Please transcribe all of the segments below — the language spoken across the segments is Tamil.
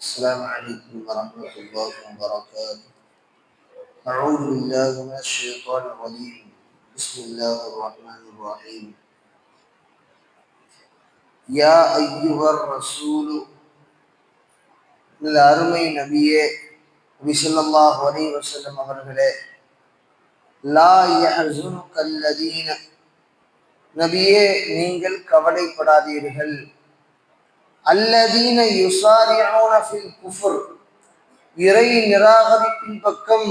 السلام عليكم ورحمة الله وبركاته أعوذ بالله من الشيطان الرجيم بسم الله الرحمن الرحيم يا أيها الرسول இந்த அருமை நபியே நபி ஸல்லல்லாஹு அலைஹி வஸல்லம் அவர்களே லா யஹ்சுனுக அல்லதீன நபியே நீங்கள் கவலைப்படாதீர்கள் அல்லதீன யுசாரியான ஃபில் குஃபர். இறை நிராகரிப்பின் பக்கம்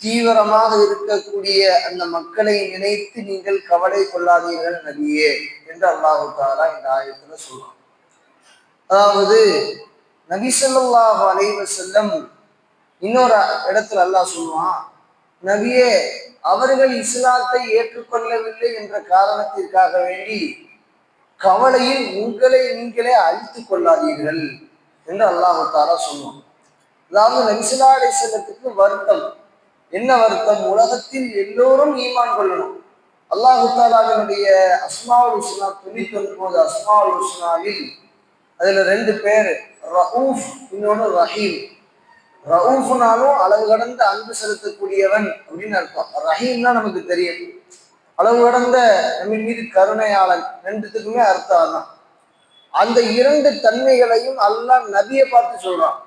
தீவிரமாக இருக்கக்கூடிய அந்த மக்களை நினைத்து நீங்கள் கவலை கொள்ளாதீர்கள் நபியே என்று அல்லாஹு தாலா இந்த ஆயத்துல சொல்றான். அதாவது நபி சொல்லாஹ் அலைவ செல்லம் இன்னொரு இடத்துல அல்லாஹ் சொல்லுவான் நபியே அவர்கள் இஸ்லாத்தை ஏற்றுக்கொள்ளவில்லை என்ற காரணத்திற்காக வேண்டி கவலையில் உங்களை நீங்களே அழித்துக் கொள்ளாதீர்கள் என்று அல்லாஹு தாலா சொல்லுவான். அதாவது நபிசுல்லா அலிசல்லத்துக்கு வருத்தம். என்ன வருத்தம்? உலகத்தில் எல்லோரும் ஈமான் கொள்ளணும். அல்லாஹு தாலாவினுடைய அஸ்மாவுல் உஸ்னா தொண்ணூத்தி ஒன்பது அஸ்மாவுல் உஸ்னாவில் அதுல ரெண்டு பேர் ரவுஃப் இன்னொன்று ரஹீம். ரவுஃப்னாலும் அளவு கடந்த அன்பு செலுத்தக்கூடியவன் அப்படின்னு அர்த்தம். ரஹீம்னா நமக்கு தெரியும். அளவு கடந்த நம்ம மீது கருணையாளன். ரெண்டுத்துக்குமே அர்த்தம் தான் அந்த இரண்டு தன்மைகளையும் அல்லாஹ் நபியை பார்த்து சொல்றான்.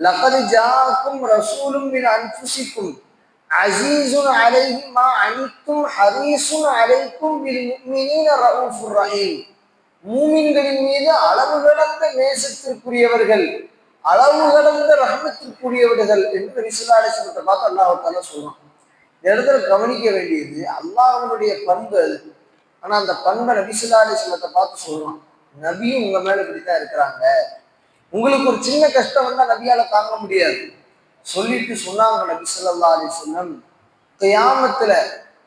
லகது ஜாக்கும் ரசூலும் மின் அன்புசிக்கும் அசீசுன் அலைஹி மா அனித்தும் ஹரீசுன் அலைக்கும் பில் முஃமினீன ரவுஃபுர் ரஹீம். மூமின்களின் மீது அளவு கடந்த நேசத்திற்குரியவர்கள் அளவு கடந்த ரஹமத்திற்குரியவர்கள் என்று ரிசுலாலேசனத்தை பார்த்து அல்லாஹால சொல்றான். இந்த இடத்துல கவனிக்க வேண்டியது அல்லாஹனுடைய பண்பு அது. ஆனா அந்த பண்பை நபிசுல்லாலேசனத்தை பார்த்து சொல்றான். நபியும் உங்க மேல இப்படித்தான் இருக்கிறாங்க. உங்களுக்கு ஒரு சின்ன கஷ்டம் வந்தா நபியால தாங்க முடியாது. சொல்லிட்டு சொன்னாங்க நபி சொல்லா அலிஸ்லம் கியாமத்துல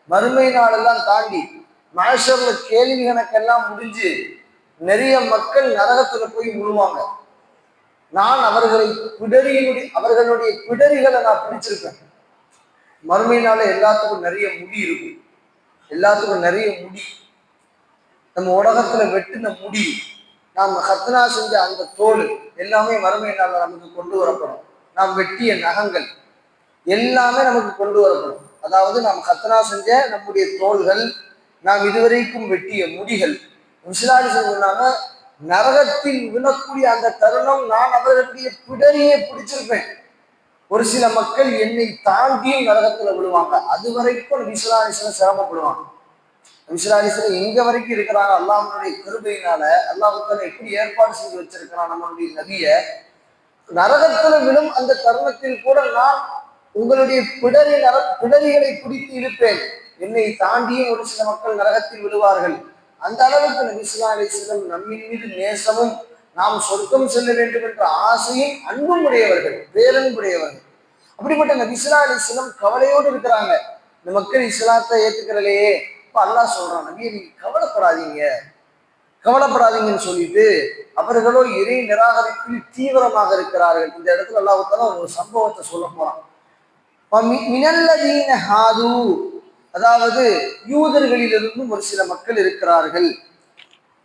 மறுமை நாளெல்லாம் தாண்டி மனுஷர்ல கேள்வி கணக்கெல்லாம் முடிஞ்சு நிறைய மக்கள் நரகத்துல போய் விழுவாங்க நான் அவர்களை பிடரியினுடைய அவர்களுடைய பிடரிகளை நான் பிடிச்சிருப்பேன். மறுமையினால எல்லாத்துக்கும் நிறைய முடி இருக்கும். எல்லாத்துக்கும் நிறைய முடி. நம்ம உலகத்துல வெட்டின முடி. நாம் ஹத்னா செஞ்ச அந்த தோல் எல்லாமே மறுமையினால நமக்கு கொண்டு வரப்படும். நாம் வெட்டிய நகங்கள் எல்லாமே நமக்கு கொண்டு வரப்படும். அதாவது நாம் ஹத்னா செஞ்ச நம்முடைய தோள்கள் நாம் இதுவரைக்கும் வெட்டிய முடிகள். முஸ்லாலி சொன்னாங்க நரகத்தில் விழக்கூடிய அந்த தருணம் நான் அவர்களுடைய பிடரியை பிடிச்சிருப்பேன். ஒரு சில மக்கள் என்னை தாண்டியும் நரகத்துல விழுவாங்க அது வரைக்கும் விசுலாலிசனம் சிரமப்படுவாங்க. விசுலாலிசனம் எங்க வரைக்கும் இருக்கிறாங்க? அல்லாஹனுடைய கருபையினால. அல்லாஹால எப்படி ஏற்பாடு செஞ்சு வச்சிருக்கிறான் நம்மளுடைய நதிய நரகத்துல விழும் அந்த தருணத்தில் கூட நான் உங்களுடைய பிடரி நர பிடரிகளை பிடித்து இருப்பேன் என்னை தாண்டியும் ஒரு சில மக்கள் நரகத்தில் விழுவார்கள். அந்த அளவுக்கு நபிசுல்லா அலிஸ்லம் நம்மின் மீது நேசமும் நாம் சொர்க்கம் செல்ல வேண்டும் என்ற ஆசையும் அன்பும் உடையவர்கள் பேரன்புடையவர்கள் உடையவர்கள். அப்படிப்பட்ட நபிசுல்லா அலிஸ்லம் கவலையோடு இருக்கிறாங்க. இந்த மக்கள் இஸ்லாத்தை ஏத்துக்கிறலையே இப்ப அல்லாஹ் சொல்றான் நபியை நீங்க கவலைப்படாதீங்க. கவலைப்படாதீங்கன்னு சொல்லிட்டு அவர்களோ இறை நிராகரிப்பில் தீவிரமாக இருக்கிறார்கள். இந்த இடத்துல அல்லாஹால ஒரு சம்பவத்தை சொல்ல போறான். மினல்லதீன ஹாது. அதாவது யூதர்களிலிருந்தும் ஒரு சில மக்கள் இருக்கிறார்கள்.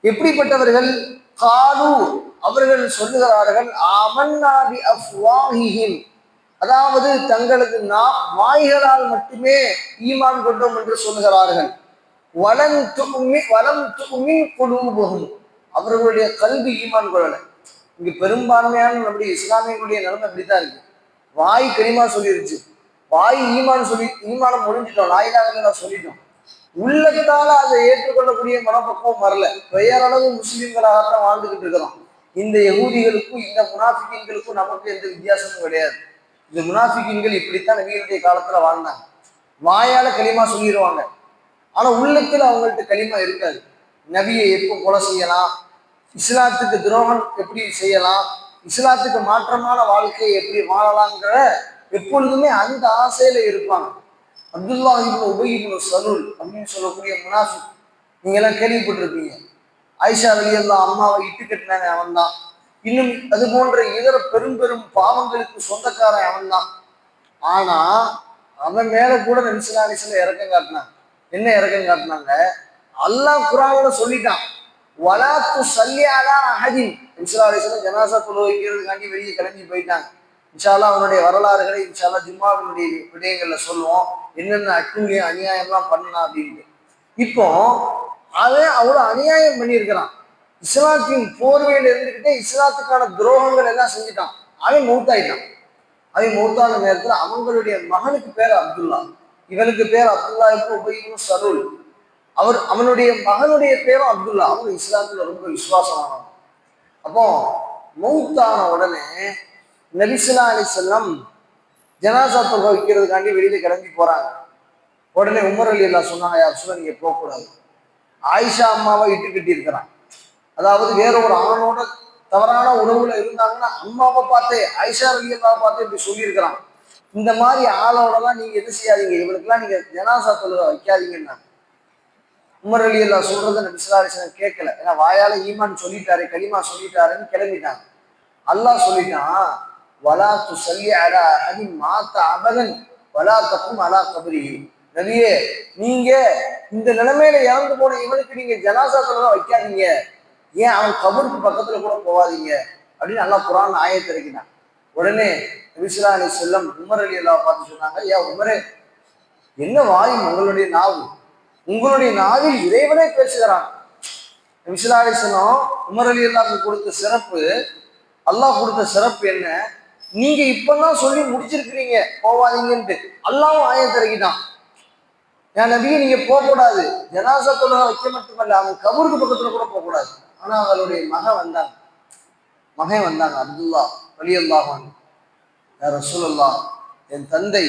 எப்படிப்பட்டவர்கள்? காலு அவர்கள் சொல்லுகிறார்கள் அமன்னாபி அஃப்வாஹிஹிம். அதாவது தங்களது நாம் வாய்களால் மட்டுமே ஈமான் கொண்டோம் என்று சொல்லுகிறார்கள். வலம் துமி வலம் துமி குழுபகும் அவர்களுடைய கல்வி ஈமான் கொள்ளலை. இங்கு பெரும்பான்மையான நம்முடைய இஸ்லாமியர்களுடைய நிலைமை அப்படித்தான் இருக்கு. வாய் கனிமா சொல்லிருச்சு. வாய் ஈமான் சொல்லி ஈமானம் முடிஞ்சிட்டோம். நாயிலாக சொல்லிட்டோம். உள்ளத்தால அதை ஏற்றுக்கொள்ளக்கூடிய மனப்பக்குவம் வரல. பெயரளவு முஸ்லிம்களாகத்தான் வாழ்ந்துகிட்டு இருக்கிறோம். இந்த யகூதிகளுக்கும் இந்த முனாஃபிக்கின்களுக்கும் நமக்கு எந்த வித்தியாசமும் கிடையாது. இந்த முனாஃபிக்கின்கள் இப்படித்தான் நபிகளுடைய காலத்துல வாழ்ந்தாங்க. வாயால களிமா சொல்லிடுவாங்க ஆனா உள்ளத்துல அவங்கள்ட்ட களிமா இருக்காது. நபியை எப்போ கொலை செய்யலாம்? இஸ்லாத்துக்கு துரோகம் எப்படி செய்யலாம்? இஸ்லாத்துக்கு மாற்றமான வாழ்க்கையை எப்படி வாழலாங்கிற எப்பொழுதுமே அந்த ஆசையில இருப்பாங்க. அப்துல்லா இப்போ உபை சருள் அப்படின்னு சொல்லக்கூடிய முனாஃபி நீங்கள்லாம் கேள்விப்பட்டிருப்பீங்க. ஆயிஷா வெளியெல்லாம் அம்மாவை இட்டு கட்டினாங்க அவன் தான் இன்னும் அது போன்ற இதர பெரும் பெரும் பாவங்களுக்கு சொந்தக்காரன் அவன் தான் ஆனா அவன் மேல கூட நபிசுல்லாலிசில இறக்கம் காட்டினாங்க. என்ன இறக்கம் காட்டினாங்க? அல்லாஹ் குரான்ல சொல்லிட்டான். வலாத்து சல்லியாலா அஹதின். இன்ஷா ஜனாசா தொழு வைக்கிறதுக்காண்டி வெளியே கிளம்பி போயிட்டாங்க. இன்ஷால்லா அவனுடைய வரலாறுகளை இன்ஷால்லா ஜும்மாவினுடைய விடயங்கள்ல சொல்லுவோம். என்னென்ன அட்டுழியம் அநியாயம்லாம் பண்ணலாம் அப்படின்ட்டு இப்போ அவன் அவ்வளோ அநியாயம் பண்ணியிருக்கிறான். இஸ்லாத்தின் போர்வையில் இருந்துக்கிட்டே இஸ்லாத்துக்கான துரோகங்கள் எல்லாம் செஞ்சுட்டான். அவன் மௌத்தாயிட்டான். அவன் மௌத்தான நேரத்தில் அவங்களுடைய மகனுக்கு பேர் அப்துல்லா. இவனுக்கு பேர் அப்துல்லா இப்போ உபயோகம் சருள் அவர் அவனுடைய மகனுடைய பேரும் அப்துல்லா. அவங்க இஸ்லாத்துல ரொம்ப விசுவாசமானவன் அப்போ மௌத்தான உடனே நபிசுல்லா அலி செல்லம் ஜனாசா தொகை வைக்கிறதுக்காண்டி வெளியில கிளம்பி போறாங்க. உடனே உமர் அலி அல்லா சொன்னாங்க யார் சொல்ல நீங்க போகக்கூடாது. ஆயிஷா அம்மாவை இட்டு கட்டி இருக்கிறான் அதாவது வேற ஒரு ஆணோட தவறான உறவுல இருந்தாங்கன்னா அம்மாவை பார்த்தே ஆயிஷா அலி அல்லாவை பார்த்து இப்படி சொல்லியிருக்கிறான். இந்த மாதிரி ஆளோடலாம் நீங்க எது செய்யாதீங்க? இவனுக்குலாம் நீங்க ஜனாசா தொழுகை வைக்காதீங்கன்னா உமர் அலி அல்லா சொல்றத நபிசுல்லாசன் கேட்கல. ஏன்னா வாயால ஈமான் சொல்லிட்டாரு களிமா சொல்லிட்டாருன்னு கிளம்பிட்டாங்க. அல்லாஹ் சொல்லிட்டான் வலா து சொல்லி அலா அதி மாத்த அபதன் வலா தப்பும் அலா கபரி. நபியே நீங்க இந்த நிலைமையில இறந்து போன இவனுக்கு நீங்க ஜனாசா தான் வைக்காதீங்க. ஏன் அவன் கபருக்கு பக்கத்துல கூட போகாதீங்க? அப்படின்னு நல்லா குரான் ஆயத்தை இறக்கினான். உடனே நபிசுல்லா அலி செல்லம் உமர் அலி அல்லா பார்த்து சொன்னாங்க ஏன் உமரே என்ன வாய் உங்களுடைய நாவு? உங்களுடைய நாவில் இறைவனே பேசுகிறான். நபிசுல்லா அலி செல்லம் உமர் அலி அல்லாவுக்கு கொடுத்த சிறப்பு அல்லாஹ் கொடுத்த சிறப்பு என்ன? நீங்க இப்பதான் சொல்லி முடிச்சிருக்கிறீங்க போவாதீங்கன்ட்டு. அல்லாவும் ஆயத்தை என் நபியை நீங்க போகக்கூடாது. ஜனாசா தொழுகை வைக்க மட்டுமல்ல அவன் கபூருக்கு பக்கத்துல கூட போகக்கூடாது. ஆனா அவளுடைய மகன் வந்தாங்க மகன் வந்தாங்க அப்துல்லா வலியல்லாஹான் ரசூலல்லா என் தந்தை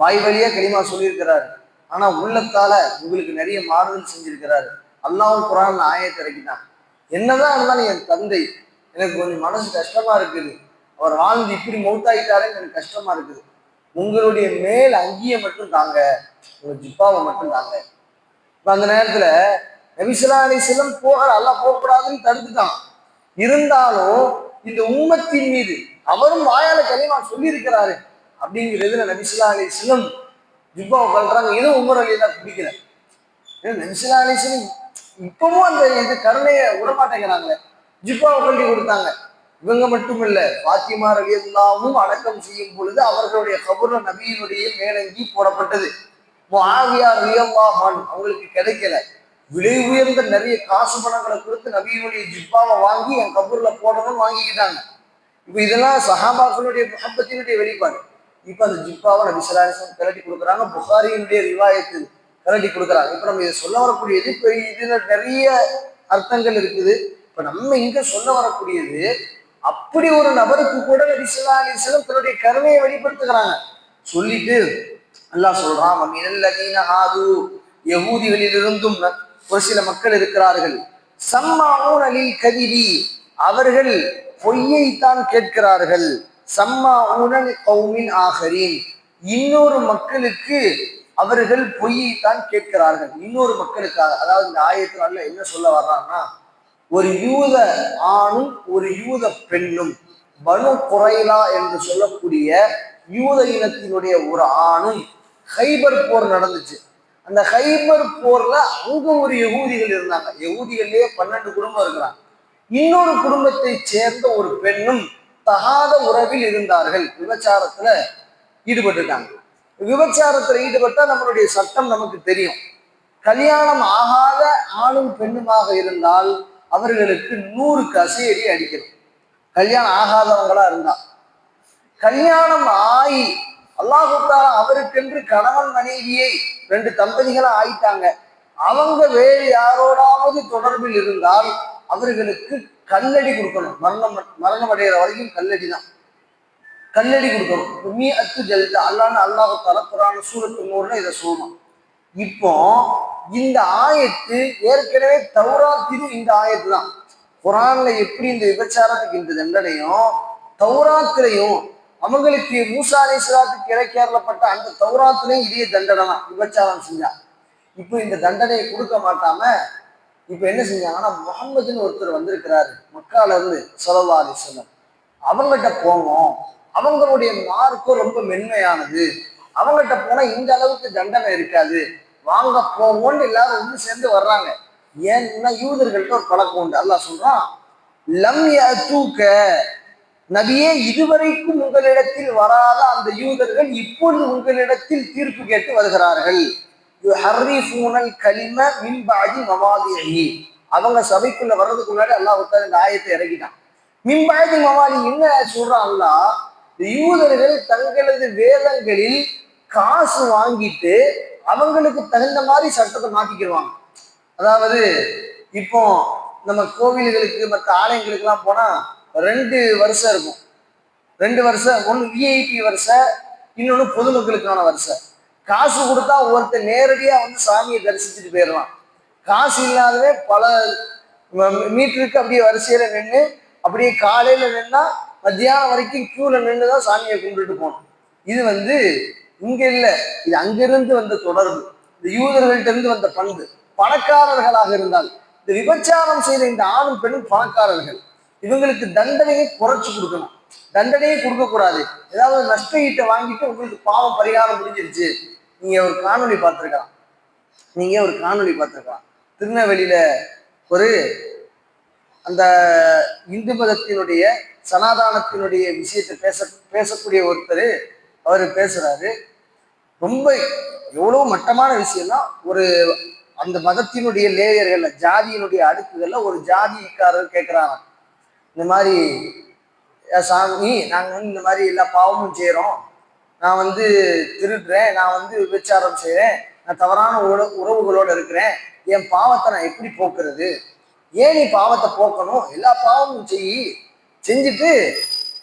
வாய் வழியா கனிமா சொல்லியிருக்கிறாரு. ஆனா உள்ளத்தால உங்களுக்கு நிறைய மாறுதல் செஞ்சிருக்கிறாரு. அல்லாவும் குரான் ஆயத்தை இறக்கிட்டான். என்னதான் இருந்தாலும் என் தந்தை எனக்கு கொஞ்சம் மனசு கஷ்டமா இருக்குது. அவர் வாழ்ந்து இப்படி மௌத்தாயிட்டாருன்னு எனக்கு கஷ்டமா இருக்குது. உங்களுடைய மேல் அங்கியை மட்டும் தாங்க உங்க ஜிப்பாவை மட்டும் தாங்க. இப்ப அந்த நேரத்துல நபிசுல்லா செல்லம் போக அல்லாஹ் போகக்கூடாதுன்னு தடுத்துட்டான். இருந்தாலும் இந்த உம்மத்தின் மீது அவரும் வாயால கலிமா சொல்லி இருக்கிறாரு அப்படிங்கிறதுல நபிசுல்லா செல்லம் ஜிப்பாவை கல்றாங்க இதுவும் உமர் அலி தான் பிடிக்கல. ஏன்னா அலி செல்லம் இப்பவும் அந்த இது கருணையை விடமாட்டேங்கிறாங்க. ஜிப்பாவை கல்வி கொடுத்தாங்க. இவங்க மட்டும் இல்ல பாத்திமா எல்லாமும் அடக்கம் செய்யும் பொழுது அவர்களுடைய கபூர்ல நபியினுடைய மேலங்கி போடப்பட்டது. ஆவியா ரியல்லாஹான் அவங்களுக்கு கிடைக்கல. விலை உயர்ந்த நிறைய காசு பணங்களை கொடுத்து நபியினுடைய ஜிப்பாவை வாங்கி என் கபூர்ல போடணும்னு வாங்கிக்கிட்டாங்க. இப்ப இதெல்லாம் சஹாபாக்களுடைய முகப்பத்தினுடைய வெளிப்பாடு. இப்ப அந்த ஜிப்பாவை நபி சலாஹம் கலட்டி கொடுக்குறாங்க. புகாரியினுடைய ரிவாயத்து கலட்டி கொடுக்குறாங்க. இப்ப நம்ம இதை சொல்ல வரக்கூடியது இப்ப இதுல நிறைய அர்த்தங்கள் இருக்குது. இப்ப நம்ம இங்க சொல்ல வரக்கூடியது அப்படி ஒரு நபருக்கு கூட நபி ஸல்லல்லாஹு அலைஹி வஸல்லம் தன்னுடைய கருணையை வெளிப்படுத்துகிறாங்க. சொல்லிட்டு அல்லாஹ் சொல்றான் மினல்லதீன ஹாது. யகூதிகளிலிருந்தும் ஒரு சில மக்கள் இருக்கிறார்கள். சம்மாவூன் அலில் கதிவி அவர்கள் பொய்யைத்தான் கேட்கிறார்கள். சம்மா ஊனல் கௌமின் ஆகரின் இன்னொரு மக்களுக்கு அவர்கள் பொய்யைத்தான் கேட்கிறார்கள். இன்னொரு மக்களுக்காக அதாவது இந்த ஆயத்தினால என்ன சொல்ல வர்றான்னா ஒரு யூத ஆணும் ஒரு யூத பெண்ணும் பனு குறைலா என்று சொல்லக்கூடிய யூத இனத்தினுடைய ஒரு ஆணும் ஹைபர் போர் நடந்துச்சு. அந்த ஹைபர் போர்ல அங்க ஒரு யகூதிகள் இருந்தாங்க. யகூதிகள்லயே பன்னெண்டு குடும்பம் இருக்கிறாங்க. இன்னொரு குடும்பத்தை சேர்ந்த ஒரு பெண்ணும் தகாத உறவில் இருந்தார்கள். விபச்சாரத்துல ஈடுபட்டிருக்காங்க. விபச்சாரத்துல ஈடுபட்டா நம்மளுடைய சட்டம் நமக்கு தெரியும். கல்யாணம் ஆகாத ஆணும் பெண்ணுமாக இருந்தால் அவர்களுக்கு நூறு கசையடி அடிக்கிறோம் கல்யாணம் ஆகாதவங்களா இருந்தா. கல்யாணம் ஆகி அல்லாஹுத்தாலா அவருக்கென்று கணவன் மனைவியை ரெண்டு தம்பதிகளா ஆயிட்டாங்க. அவங்க வேறு யாரோடாவது தொடர்பில் இருந்தால் அவர்களுக்கு கல்லடி கொடுக்கணும். மரணம் மரணம் அடைகிற வரைக்கும் கல்லடி தான். கல்லடி கொடுக்கணும். மீ அத்து ஜல்தா. அல்லான்னு அல்லாஹால குரான சூரத்து நூறுல இதை சொல்லணும் இப்போ இந்த ஆயத்து ஏற்கனவே தௌராத்திலும் இந்த ஆயத்து தான். குரான்ல எப்படி இந்த விபச்சாரத்துக்கு இந்த தண்டனையும் தௌராத்திலையும் அவங்களுக்கு மூசா அலிஸ்லாத்துக்கு இறக்கேறப்பட்ட அந்த தௌராத்திலையும் இதே தண்டனை தான் விபச்சாரம் செஞ்சா. இப்போ இந்த தண்டனையை கொடுக்க மாட்டாம இப்ப என்ன செஞ்சாங்கன்னா முகம்மதுன்னு ஒருத்தர் வந்திருக்கிறாரு மக்கால இருந்து சல்லா அலிஸ்லாம் அவங்ககிட்ட போவோம். அவங்களுடைய மார்க்கும் ரொம்ப மென்மையானது. அவங்ககிட்ட போனா இந்த அளவுக்கு தண்டனை இருக்காது. வாங்க போவோம்னு எல்லாரும் ஒன்று சேர்ந்து வர்றாங்க. ஏன்னா யூதர்கள்ட்ட ஒரு பழக்கம் உண்டு. அல்லாஹ் சொல்றான் லம் தூக்க நபியே இதுவரைக்கும் உங்களிடத்தில் வராத அந்த யூதர்கள் இப்பொழுது உங்களிடத்தில் தீர்ப்பு கேட்டு வருகிறார்கள். கலிம மின்பாதி பஅதி மவாதிஹி அவங்க சபைக்குள்ள வர்றதுக்கு முன்னாடி அல்லாஹ் உத்தால இந்த ஆயத்தை இறக்கிட்டான். மின்பாதி மவாலி என்ன சொல்றான் அல்லா யூதர்கள் தங்களது வேதங்களில் காசு வாங்கிட்டு அவங்களுக்கு தகுந்த மாதிரி சட்டத்தை மாத்திக்கிடுவாங்க அதாவது இப்போ நம்ம கோவில்களுக்கு மற்ற ஆலயங்களுக்குலாம் போனால் ரெண்டு வருஷம் இருக்கும். ரெண்டு வருஷம் ஒன்று விஐபி வருஷம் இன்னொன்று பொதுமக்களுக்கான வருஷம் காசு கொடுத்தா ஒருத்தர் நேரடியாக வந்து சாமியை தரிசிச்சுட்டு போயிடலாம். காசு இல்லாதவே பல மீட்டருக்கு அப்படியே வரிசையில் நின்று அப்படியே காலையில் நின்னா மத்தியானம் வரைக்கும் க்யூவில் நின்று தான் சாமியை கும்பிட்டுட்டு போகணும். இது வந்து இங்க இல்ல. இது அங்கிருந்து வந்த தொடர்பு. இந்த யூதர்கள்ட்ட இருந்து வந்த பண்பு. பணக்காரர்களாக இருந்தால் இந்த விபச்சாரம் செய்த இந்த ஆணும் பெண்ணும் பணக்காரர்கள். இவங்களுக்கு தண்டனையை குறைச்சு கொடுக்கணும். தண்டனையை கொடுக்க கூடாது ஏதாவது நஷ்ட ஈட்டை வாங்கிட்டு உங்களுக்கு பாவம் பரிகாரம் முடிஞ்சிருச்சு நீங்க ஒரு காணொலி பார்த்திருக்கலாம். நீங்க ஒரு காணொலி பார்த்திருக்கலாம். திருநெல்வேலியில ஒரு அந்த இந்து மதத்தினுடைய சனாதானத்தினுடைய விஷயத்தை பேச பேசக்கூடிய ஒருத்தர் அவர் பேசுறாரு. ரொம்ப எவ்வளவு மட்டமான விஷயம்னா ஒரு அந்த மதத்தினுடைய லேயர்கள்ல ஜாதியினுடைய அடுக்குகள்ல ஒரு ஜாதிக்காரர் கேட்கிறாராம் இந்த மாதிரி சாமி நாங்க வந்து இந்த மாதிரி எல்லா பாவமும் செய்கிறோம் நான் வந்து திருடுறேன். நான் வந்து விபச்சாரம் செய்கிறேன் நான் தவறான உற- உறவுகளோட இருக்கிறேன். என் பாவத்தை நான் எப்படி போக்குறது? ஏன் நீ பாவத்தை போக்கணும்? எல்லா பாவமும் செய். செஞ்சுட்டு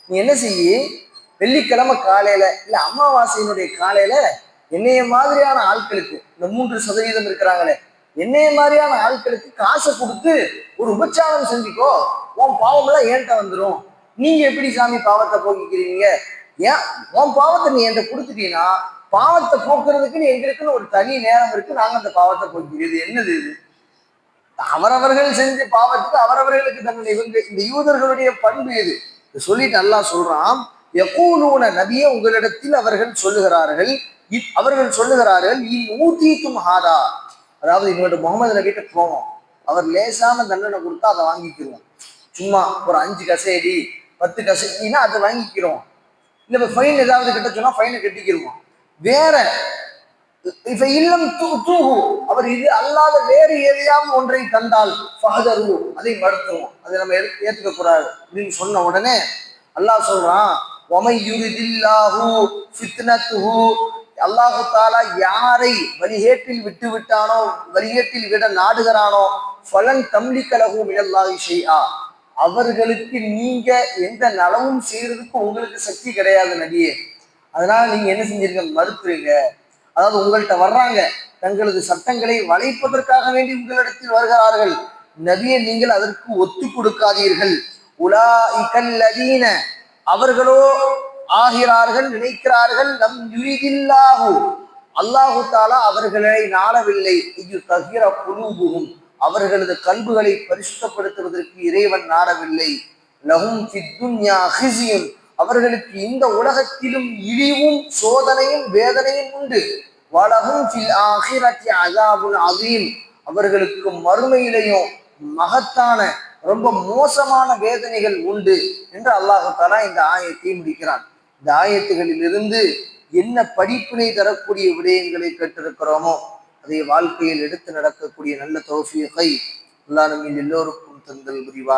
நீ என்ன செய்யி? வெள்ளிக்கிழமை காலையில இல்ல அமாவாசையினுடைய காலையில என்னைய மாதிரியான ஆட்களுக்கு இந்த மூன்று சதவீதம் இருக்கிறாங்களே என்னைய மாதிரியான ஆட்களுக்கு காசை கொடுத்து ஒரு உபச்சாரம் செஞ்சுக்கோ உன் பாவமெல்லாம் ஏன்ட்ட வந்துடும் நீங்க எப்படி சாமி பாவத்தை போக்கிக்கிறீங்க? ஏன் உன் பாவத்தை நீ என்கிட்ட கொடுத்துட்டீங்கன்னா பாவத்தை போக்குறதுக்குன்னு எங்களுக்குன்னு ஒரு தனி நேரம் இருக்கு நாங்க அந்த பாவத்தை போக்கிக்கிறது என்னது இது? அவரவர்கள் செஞ்ச பாவத்துக்கு அவரவர்களுக்கு தன்னுடைய இவங்க இந்த யூதர்களுடைய பண்பு இது. சொல்லி சொல்லிட்டு அல்லாஹ் சொல்றான் யகூலூன நபியை உங்களிடத்தில் அவர்கள் சொல்லுகிறார்கள் அவர்கள் சொல்லுகிறார்கள் இன் ஊத்தீத்தும் ஹாதா. அதாவது இவங்கள்ட்ட முகமது நபிட்ட போவோம் அவர் லேசான தண்டனை கொடுத்தா அதை வாங்கிக்கிறோம். சும்மா ஒரு அஞ்சு கசேடி பத்து கசேடினா அதை வாங்கிக்கிறோம். இல்ல ஃபைன் ஏதாவது கட்ட சொன்னா ஃபைனை கட்டிக்கிருவோம். வேற இப்ப இல்லம் தூ தூகு. அவர் இது அல்லாத வேறு எதையாவது ஒன்றை தந்தால் ஃபஹதரு அதை மறுத்துவோம் அதை நம்ம எடுத்து ஏத்துக்க கூடாது அப்படின்னு சொன்ன உடனே அல்லாஹ் சொல்றான் அல்லாஹு தாலா யாரை வழிகேட்டில் விட்டு விட்டானோ வழிகேட்டில் விட நாடுகிறானோ பலன் தம்லிக்கலகு மினல்லாஹி ஷைஆ. அவர்களுக்கு நீங்க எந்த நலவும் செய்யறதுக்கு உங்களுக்கு சக்தி கிடையாது நடிகே அதனால நீங்க என்ன செஞ்சிருக்க மறுத்துறீங்க அதாவது உங்கள்கிட்ட வர்றாங்க. தங்களது சட்டங்களை வளைப்பதற்காக வேண்டி உங்களிடத்தில் வருகிறார்கள். நபியை நீங்கள் அதற்கு ஒத்து கொடுக்காதீர்கள். உலா இகல்லதீன அவர்களோ ஆகிறார்கள் நினைக்கிறார்கள் நம் யுரிதில்லாஹு. அல்லாஹு தாலா அவர்களை நாடவில்லை. இது தகிர குலூபுகும். அவர்களது கல்புகளை பரிசுத்தப்படுத்துவதற்கு இறைவன் நாடவில்லை. லகும் சித்துன்யா ஹிஸியும் அவர்களுக்கு இந்த உலகத்திலும் இழிவும் சோதனையும் வேதனையும் உண்டு. வலகும் ஃபில் ஆஹிரத்தி அஸாபுல் அதீம் அவர்களுக்கு மறுமையிலையும் மகத்தான ரொம்ப மோசமான வேதனைகள் உண்டு என்று அல்லாஹு இந்த ஆயத்தை முடிக்கிறான். இந்த ஆயத்துகளில் இருந்து என்ன படிப்பினை தரக்கூடிய விடயங்களை கேட்டிருக்கிறோமோ அதை வாழ்க்கையில் எடுத்து நடக்கக்கூடிய நல்ல தோஃபியகை எல்லாருமே நம்ம எல்லோருக்கும் தந்தல் புரிவார்